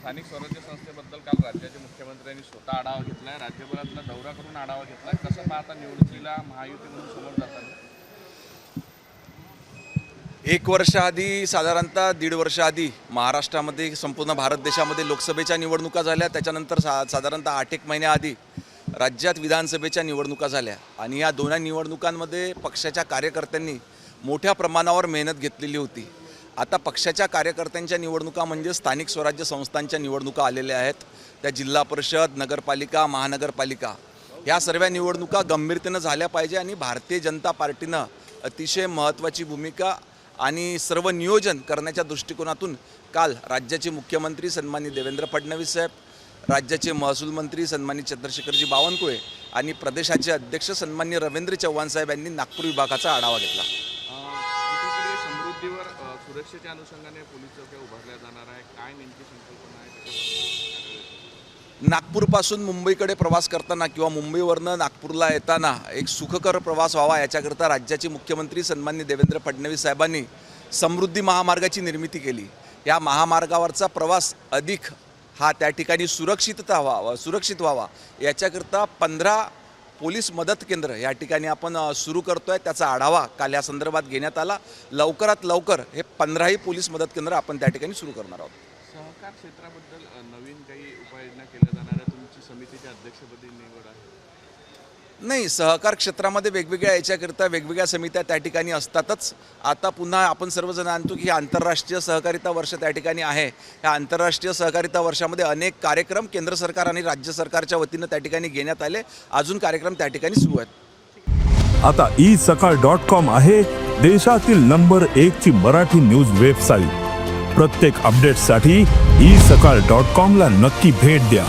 स्थानिक स्वराज्य संस्थेबद्दल काल राज्याचे मुख्यमंत्र्यांनी स्वतः आढावा घेतला आहे राज्यभरातला दौरा करून आढावा घेतला आहे कसं पाहता निवडणुकीला महायुती म्हणून समोर जाताना? एक वर्ष आधी साधारणतः दीड वर्ष आधी महाराष्ट्रामध्ये संपूर्ण भारत देशामध्ये लोकसभेच्या निवडणुका झाल्या. त्याच्यानंतर सा साधारणतः आठ एक महिन्याआधी राज्यात विधानसभेच्या निवडणुका झाल्या. आणि या दोन्ही निवडणुकांमध्ये पक्षाच्या कार्यकर्त्यांनी मोठ्या प्रमाणावर मेहनत घेतलेली होती. आता पक्षाच्या कार्यकर्त्यांच्या निवडणुका म्हणजे स्थानिक स्वराज्य संस्थांच्या निवडणुका आलेल्या आहेत. त्या जिल्हा परिषद नगरपालिका महानगरपालिका. या सर्व निवडणुका गंभीरतेनं झाल्या पाहिजे आणि भारतीय जनता पार्टीनं अतिशय महत्त्वाची भूमिका आणि सर्व नियोजन करण्याच्या दृष्टिकोनातून काल राज्याचे मुख्यमंत्री सन्माननीय देवेंद्र फडणवीस साहेब राज्याचे महसूल मंत्री सन्मानित चंद्रशेखरजी बावनकुळे आणि प्रदेशाचे अध्यक्ष सन्माननीय रवींद्र चव्हाण साहेब यांनी नागपूर विभागाचा आढावा घेतला. एकीकडे सुरक्षेच्या अनुषंगाने पोलीस चौक्या उभारल्या जाणार आहे काय नेमकी संकल्पना आहे? नागपूरपासून मुंबईकडे प्रवास करताना किंवा मुंबईवरनं नागपूरला येताना एक सुखकर प्रवास व्हावा याच्याकरता राज्याचे मुख्यमंत्री सन्मान्य देवेंद्र फडणवीस साहेबांनी समृद्धी महामार्गाची निर्मिती केली. या महामार्गावरचा प्रवास अधिक हा त्या ठिकाणी सुरक्षितता व्हावा सुरक्षित व्हावा याच्याकरता पंधरा पोलीस मदत केंद्र या ठिकाणी आपण सुरू सुरू करतोय. त्याचा आढावा काल या संदर्भात घेण्यात आला. लवकरात लवकर हे पंधराही पोलीस मदत केंद्र आपण त्या ठिकाणी सुरू करणार आहोत. सहकार क्षेत्राबद्दल नवीन काही उपाययोजना केल्या जाणाऱ्या तुमची समितीच्या अध्यक्षपदी निवड आहे. नाही सहकार क्षेत्रामध्ये वेगवेगळ्या याच्याकरिता वेगवेगळ्या समित्या त्या ठिकाणी असतातच. आता पुन्हा आपण सर्वजण आणतो की आंतरराष्ट्रीय सहकारिता वर्ष त्या ठिकाणी आहे. या आंतरराष्ट्रीय सहकारिता वर्षामध्ये अनेक कार्यक्रम केंद्र सरकार आणि राज्य सरकारच्या वतीनं त्या ठिकाणी घेण्यात आले. अजून कार्यक्रम त्या ठिकाणी सुरू आहेत. आता ई सकाळ डॉट कॉम आहे देशातील नंबर एक ची मराठी न्यूज वेबसाईट. प्रत्येक अपडेटसाठी ई सकाळ डॉट कॉम ला नक्की भेट द्या.